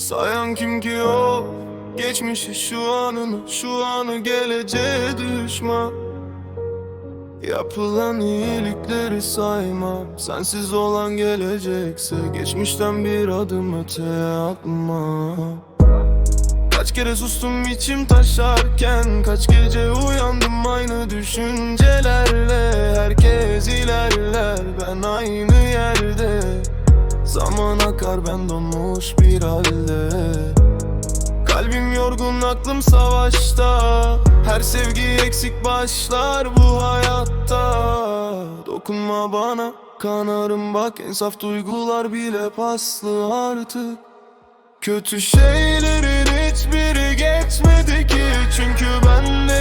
Sayan kim ki o? Geçmişi şu anını Şu anı geleceğe düşman. Yapılan iyilikleri saymam Sensiz olan gelecekse Geçmişten bir adım öteye atmam. Kaç kere sustum içim taşarken Kaç gece uyandım aynı düşüncelerle. Herkes ilerler ben aynı Zaman akar ben donmuş bir halde. Kalbim yorgun aklım savaşta. Her sevgi eksik başlar bu hayatta. Dokunma bana kanarım bak. En saf duygular bile paslı artık. Kötü şeylerin hiçbiri geçmedi ki. Çünkü geçmişe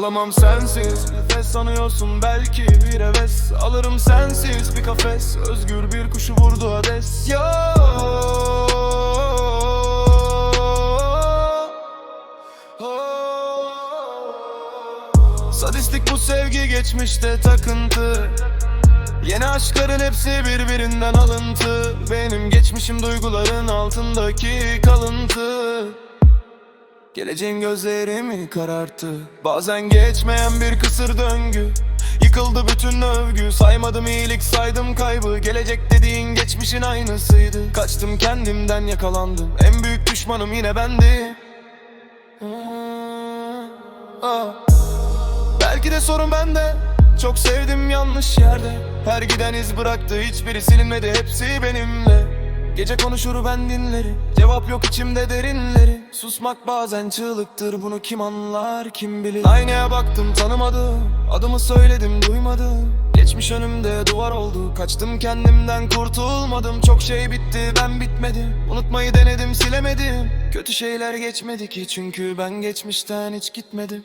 Alamam sensiz. Nefes sanıyorsun belki bir heves. Alırım sensiz bir kafes. Özgür bir kuşu vurdu hades. Ya Sadistik bu sevgi geçmişte takıntı. Yeni aşkların hepsi birbirinden alıntı. Benim geçmişim duyguların altındaki kalıntı Geleceğim gözlerimi kararttı. Bazen geçmeyen bir kısır döngü. Yıkıldı bütün övgü. Saymadım iyilik saydım kaybı. Gelecek dediğin geçmişin aynısıydı. Kaçtım kendimden yakalandım. En büyük düşmanım yine bendim ah. Belki de sorun bende. Çok sevdim yanlış yerde. Her giden iz bıraktı. Hiçbiri silinmedi. Hepsi benimle Gece konuşur ben dinlerim. Cevap yok içimde derinleri. Susmak bazen çığlıktır. Bunu kim anlar kim bilir? Aynaya baktım tanımadım. Adımı söyledim duymadım. Geçmiş önümde duvar oldu. Kaçtım kendimden kurtulmadım. Çok şey bitti ben bitmedim. Unutmayı denedim silemedim. Kötü şeyler geçmedi ki Çünkü ben geçmişten hiç gitmedim.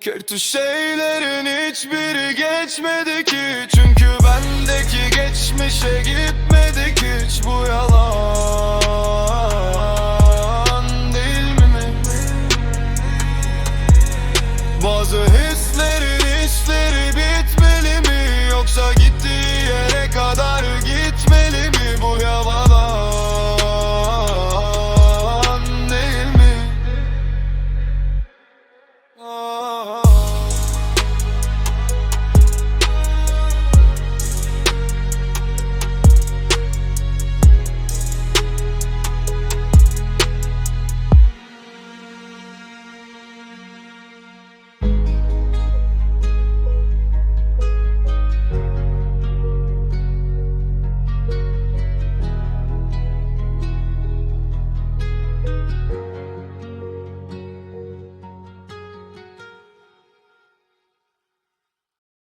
Kötü şeylerin hiçbiri geçmedi ki. Çünkü bendeki geçmişe gitmedik hiç. Bu